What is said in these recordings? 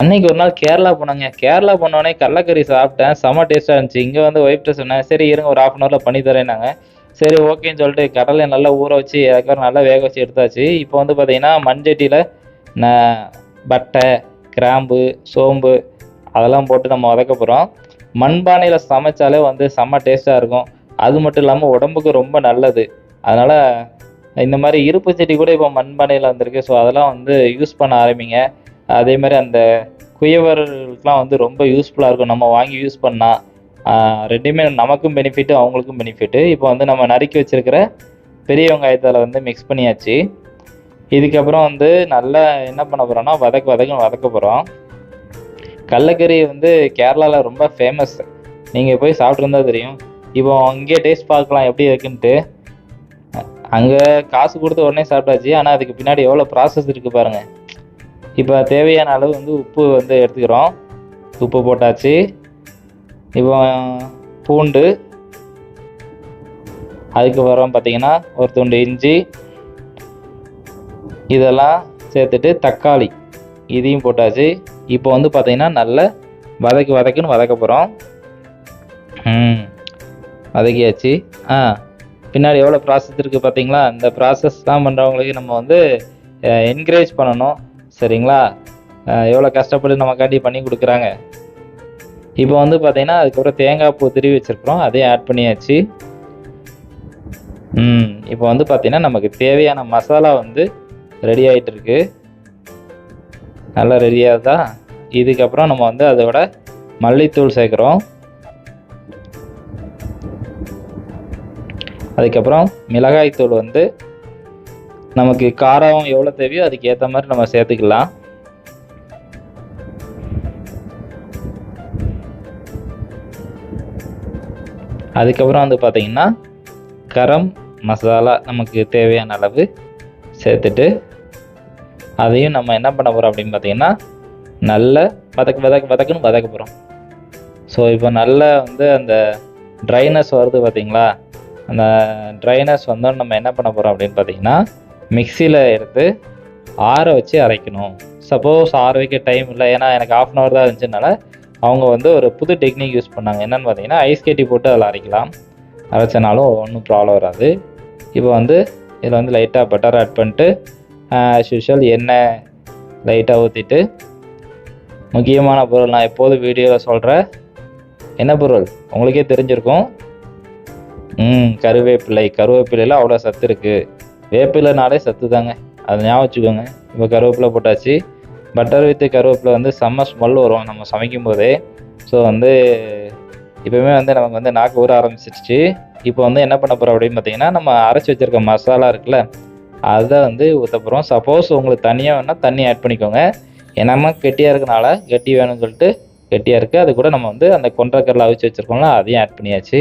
அன்னைக்கு ஒரு நாள் கேரளா போனாங்க. கேரளா போனோடனே கடலக்கறி சாப்பிட்டேன். செம்ம டேஸ்ட்டாக இருந்துச்சு. இங்கே வந்து ஒய்ஃப்ட்ட சொன்னேன் சரி இருங்க ஒரு ஹாஃப் அன் ஹவரில் பண்ணி தரேன்னாங்க சரி ஓகேன்னு சொல்லிட்டு கடலை நல்லா ஊற வச்சு அதுக்கப்புறம் நல்லா வேக வச்சு எடுத்தாச்சு. இப்போ வந்து பார்த்தீங்கன்னா மண்சட்டியில் நான் பட்டை கிராம்பு சோம்பு அதெல்லாம் போட்டு நம்ம வதக்க போகிறோம் மண்பானையில் சமைச்சாலே வந்து செம்ம டேஸ்ட்டாக இருக்கும். அது மட்டும் இல்லாமல் உடம்புக்கு ரொம்ப நல்லது. அதனால் இந்த மாதிரி இருப்பு செடி கூட இப்போ மண்பானையில் வந்திருக்கு. ஸோ அதெல்லாம் வந்து யூஸ் பண்ண ஆரம்பிங்க. அதே மாதிரி அந்த குயவர்களுக்கெலாம் வந்து ரொம்ப யூஸ்ஃபுல்லாக இருக்கும். நம்ம வாங்கி யூஸ் பண்ணால் ரெண்டுமே நமக்கும் பெனிஃபிட்டு அவங்களுக்கும் பெனிஃபிட்டு இப்போ வந்து நம்ம நறுக்கி வச்சிருக்கிற பெரிய வெங்காயத்தில் வந்து மிக்ஸ் பண்ணியாச்சு. இதுக்கப்புறம் வந்து நல்லா என்ன பண்ண போகிறோம்னா வதக்கு வதக்கு வதக்க போகிறோம் கடலக்கறி வந்து கேரளாவில் ரொம்ப ஃபேமஸ் நீங்கள் போய் சாப்பிட்ருந்தா தெரியும். இப்போ அங்கேயே டேஸ்ட் பார்க்கலாம் எப்படி இருக்குன்ட்டு. அங்கே காசு கொடுத்து உடனே சாப்பிட்டாச்சு. ஆனால் அதுக்கு பின்னாடி எவ்வளோ ப்ராசஸ் இருக்குது பாருங்கள் இப்போ தேவையான அளவு வந்து உப்பு வந்து எடுத்துக்கிறோம். உப்பு போட்டாச்சு. இப்போ பூண்டு. அதுக்கப்புறம் பார்த்தீங்கன்னா ஒரு துண்டு இஞ்சி. இதெல்லாம் சேர்த்துட்டு தக்காளி. இதையும் போட்டாச்சு. இப்போ வந்து பார்த்தீங்கன்னா நல்ல வதக்கு வதக்குன்னு வதக்க போகிறோம் வதக்கியாச்சு. ஆ. பின்னாடி எவ்வளோ ப்ராசஸ் இருக்குது பார்த்தீங்களா இந்த ப்ராசஸ் தான் பண்ணுறவங்களுக்கு நம்ம வந்து என்கரேஜ் பண்ணணும். சரிங்களா? எவ்வளோ கஷ்டப்பட்டு நமக்காண்டி பண்ணி கொடுக்குறாங்க? இப்போ வந்து பார்த்தீங்கன்னா அதுக்கப்புறம் தேங்காய் பூ திருவி வச்சுருக்குறோம். அதையும் ஆட் பண்ணியாச்சு. ம் இப்போ வந்து பார்த்தீங்கன்னா நமக்கு தேவையான மசாலா வந்து ரெடி ஆகிட்டு இருக்கு. நல்லா ரெடியாக தான் இதுக்கப்புறம் நம்ம வந்து அதோட மல்லித்தூள் சேர்க்குறோம். அதுக்கப்புறம் மிளகாய்த்தூள் வந்து நமக்கு காரம் எவ்வளோ தேவையோ அதுக்கு ஏற்ற மாதிரி நம்ம சேர்த்துக்கலாம். அதுக்கப்புறம் வந்து பார்த்தீங்கன்னா கரம் மசாலா நமக்கு தேவையான அளவு சேர்த்துட்டு அதையும் நம்ம என்ன பண்ண போகிறோம் அப்படின்னு பார்த்தீங்கன்னா நல்ல வதக்கு வதக்கு வதக்குன்னு வதக்க போகிறோம் ஸோ இப்போ நல்ல வந்து அந்த ட்ரைனஸ் வருது பார்த்தீங்களா? அந்த ட்ரைனஸ் வந்தோன்னு நம்ம என்ன பண்ண போகிறோம் அப்படின்னு பார்த்தீங்கன்னா மிக்சியில் எடுத்து ஆற வச்சு அரைக்கணும். சப்போஸ் ஆற வைக்க டைம் இல்லை. ஏன்னா எனக்கு ஆஃப் அன் ஹவர் தான் இருந்துச்சுனால அவங்க வந்து ஒரு புது டெக்னிக் யூஸ் பண்ணாங்க. என்னென்னு பார்த்தீங்கன்னா ஐஸ் கட்டி போட்டு அதில் அரைக்கலாம். அரைச்சனாலும் ஒன்றும் ப்ராப்ளம் வராது. இப்போ வந்து இதில் வந்து லைட்டாக பட்டர் ஆட் பண்ணிட்டு ஆஸ் யூஷுவல் எண்ணெய் லைட்டாக ஊற்றிட்டு முக்கியமான பொருள் நான் எப்போதும் வீடியோவில் சொல்கிற என்ன பொருள்? உங்களுக்கே தெரிஞ்சிருக்கும். ம் கருவேப்பிலை. கருவேப்பிலையில் அவ்வளோ சத்து இருக்குது வேப்பிலைனாலே சத்து தாங்க. அதை ஞாபகம் வச்சுக்கோங்க. இப்போ கருவேப்பிலை போட்டாச்சு. பட்டர் வித்து கருவேப்பிலை வந்து செம்ம ஸ்மெல் வரும். நம்ம சமைக்கும் போதே ஸோ வந்து இப்போவுமே வந்து நமக்கு வந்து நாக்கு ஊற ஆரம்பிச்சிருச்சு. இப்போ வந்து என்ன பண்ண போகிறோம் அப்படின்னு பார்த்தீங்கன்னா நம்ம அரைச்சி வச்சிருக்க மசாலா இருக்குல்ல அதை வந்து ஊற்ற போகிறோம் சப்போஸ் உங்களுக்கு தனியாக வேணால் தண்ணி ஆட் பண்ணிக்கோங்க. ஏன்னா கெட்டியாக இருக்கனால கெட்டி வேணும்னு சொல்லிட்டு கெட்டியாக இருக்குது அது கூட நம்ம வந்து அந்த கொண்டக்கடலை அவிச்சு வச்சுருக்கோம்ல அதையும் ஆட் பண்ணியாச்சு.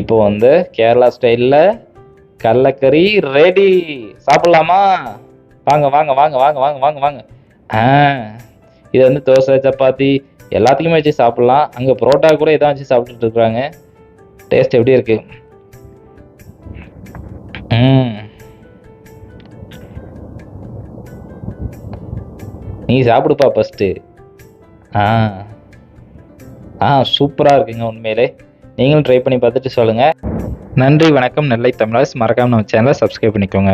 இப்போ வந்து கேரளா ஸ்டைலில் கடலக்கறி ரெடி சாப்பிட்லாமா? வாங்க வாங்க வாங்க வாங்க வாங்க வாங்க வாங்க. ஆ இது வந்து தோசை சப்பாத்தி எல்லாத்துக்குமே வச்சு சாப்பிட்லாம். அங்கே புரோட்டா கூட இதான் வச்சு சாப்பிட்டுட்டு இருக்கிறாங்க டேஸ்ட் எப்படி இருக்கு? ம். நீ சாப்பிடுப்பா ஃபஸ்ட்டு ஆ. ஆ சூப்பராக இருக்குங்க உண்மையிலே. நீங்களும் ட்ரை பண்ணி பார்த்துட்டு சொல்லுங்கள் நன்றி வணக்கம் நெல்லை தமிழாஸ் மறக்காமல் நம்ம சேனலை சப்ஸ்கிரைப் பண்ணிக்கோங்க.